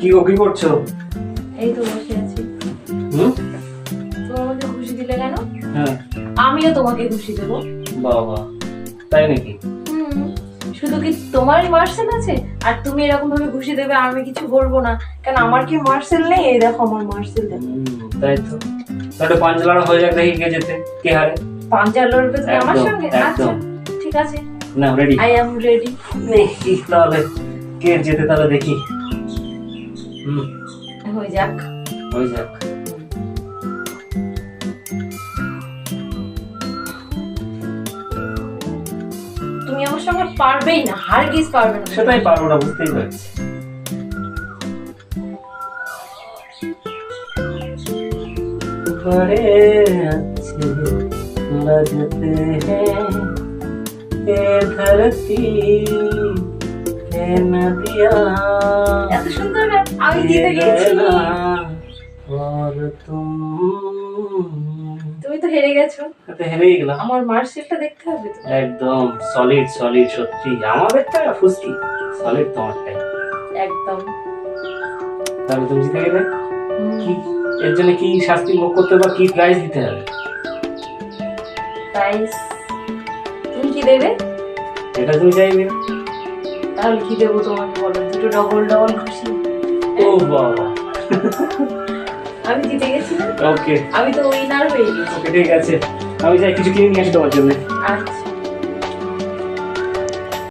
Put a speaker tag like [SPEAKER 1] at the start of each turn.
[SPEAKER 1] কি গো কি করছ?
[SPEAKER 2] এই তো বসে আছি।
[SPEAKER 1] হুম?
[SPEAKER 2] তুমি আমাকে খুশি দিলে কেন?
[SPEAKER 1] হ্যাঁ।
[SPEAKER 2] আমিও তোমাকে খুশি দেবো।
[SPEAKER 1] বাবা তাই নাকি?
[SPEAKER 2] শুধু কি তোমারই মার্সেল আছে? আর তুমি এরকম ভাবে খুশি দেবে আমি কিছু বলব না। কারণ আমার কি মার্সেল নেই? এই দেখো আমার মার্সেল দেখো
[SPEAKER 1] তাই তো। তাহলে হয়ে যাক দেখি কে যেতে কে হারে।
[SPEAKER 2] আমার সঙ্গে? আচ্ছা ঠিক আছে।
[SPEAKER 1] না রেডি
[SPEAKER 2] আই অ্যাম রেডি
[SPEAKER 1] তাহলে কে যেতে তাহলে দেখি।
[SPEAKER 2] হয়ে যাক
[SPEAKER 1] হয়ে যাক
[SPEAKER 2] তুমি আমার সঙ্গে পারবেই না হার গিস পারবে না
[SPEAKER 1] সেটাই পারবো না বুঝতেই পারছি बड़े अच्छे लगते हैं ये धरती ये नदियाँ
[SPEAKER 2] তুমি তো হেরে গেছো।
[SPEAKER 1] তো হেরেই গেলাম।
[SPEAKER 2] আমার মার্কশিটটা দেখতে হবে
[SPEAKER 1] একদম সলিড সলিড সত্যি। আমাদেরটা ফুসকি। সলিড তোমারটাই।
[SPEAKER 2] একদম।
[SPEAKER 1] তাহলে তুমি গেলে? কি? এর জন্য কি শাস্তি ভোগ করতে বা কি প্রাইজ দিতে হবে?
[SPEAKER 2] তুমি কি দেবে?
[SPEAKER 1] এটা তুমি চাইবে?
[SPEAKER 2] তাহলে কি দেবো তোমাকে বলো? দুটো ডবল ডবল খুশি।
[SPEAKER 1] ও বাবা।
[SPEAKER 2] আমি জিতে গেছি
[SPEAKER 1] ওকে
[SPEAKER 2] আমি তো উইনার হয়ে গেছি।
[SPEAKER 1] ওকে ঠিক আছে। আমি যাই কিছু কিনে নিয়ে আসি তোমার জন্য।
[SPEAKER 2] আচ্ছা।